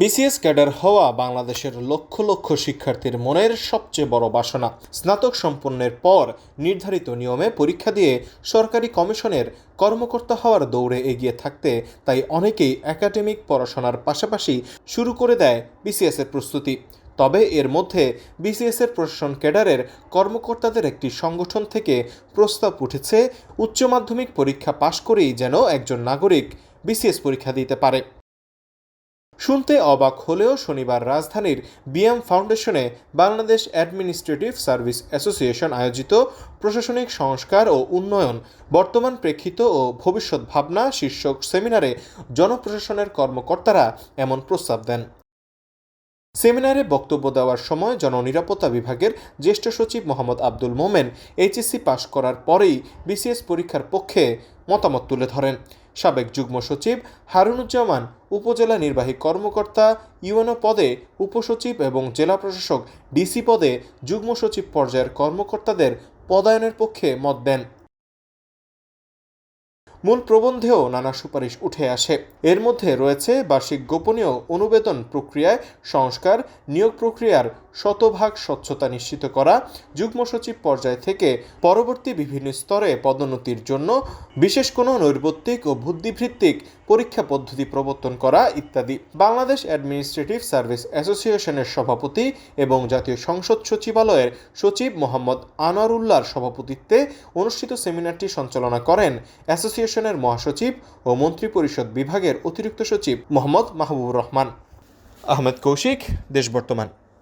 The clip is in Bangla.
বিসিএস ক্যাডার হওয়া বাংলাদেশের লক্ষ লক্ষ শিক্ষার্থীর মনের সবচেয়ে বড় বাসনা। স্নাতক সম্পন্নের পর নির্ধারিত নিয়মে পরীক্ষা দিয়ে সরকারি কমিশনের কর্মকর্তা হওয়ার দৌড়ে এগিয়ে থাকতে তাই অনেকেই একাডেমিক পড়াশোনার পাশাপাশি শুরু করে দেয় বিসিএস এর প্রস্তুতি। তবে এর মধ্যে বিসিএস এর প্রশাসন ক্যাডারের কর্মকর্তাদের একটি সংগঠন থেকে প্রস্তাব উঠেছে, উচ্চ মাধ্যমিক পরীক্ষা পাশ করেই যেন একজন নাগরিক বিসিএস পরীক্ষা দিতে পারে। শুনতে অবাক হলেও শনিবার রাজধানীর বিএম ফাউন্ডেশনে বাংলাদেশ অ্যাডমিনিস্ট্রেটিভ সার্ভিস অ্যাসোসিয়েশন আয়োজিত প্রশাসনিক সংস্কার ও উন্নয়ন, বর্তমান প্রেক্ষিত ও ভবিষ্যৎ ভাবনা শীর্ষক সেমিনারে জনপ্রশাসনের কর্মকর্তারা এমন প্রস্তাব দেন। সেমিনারে বক্তব্য দেওয়ার সময় জননিরাপত্তা বিভাগের জ্যেষ্ঠ সচিব মোহাম্মদ আব্দুল মোমেন এইচএসসি পাশ করার পরেই বিসিএস পরীক্ষার পক্ষে মতামত তুলে ধরেন। সাবেক যুগ্ম সচিব হারুনুজ্জামান, উপজেলা নির্বাহী কর্মকর্তা ইউএনও পদে উপসচিব এবং জেলা প্রশাসক ডিসি পদে যুগ্ম সচিব পর্যায়ের কর্মকর্তাদের পদায়নের পক্ষে মত দেন। মূল প্রবন্ধেও নানা সুপারিশ উঠে আসে। এর মধ্যে রয়েছে বার্ষিক গোপনীয় অনুবেদন প্রক্রিয়ায় সংস্কার, নিয়োগ প্রক্রিয়ার শতভাগ স্বচ্ছতা নিশ্চিত করা, যুগ্ম সচিব পর্যায় থেকে পরবর্তী বিভিন্ন স্তরে পদোন্নতির জন্য বিশেষ কোনো নৈর্বত্তিক ও বুদ্ধিভিত্তিক পরীক্ষা পদ্ধতি প্রবর্তন করা ইত্যাদি। বাংলাদেশ অ্যাডমিনিস্ট্রেটিভ সার্ভিস অ্যাসোসিয়েশনের সভাপতি এবং জাতীয় সংসদ সচিবালয়ের সচিব মোহাম্মদ আনোয়ারুল্লাহর সভাপতিত্বে অনুষ্ঠিত সেমিনারটি সঞ্চালনা করেন অ্যাসোসিয়েশনের মহাসচিব ও মন্ত্রিপরিষদ বিভাগের অতিরিক্ত সচিব মোহাম্মদ মাহবুবুর রহমান। আহমেদ কৌশিক দেশ বর্তমান।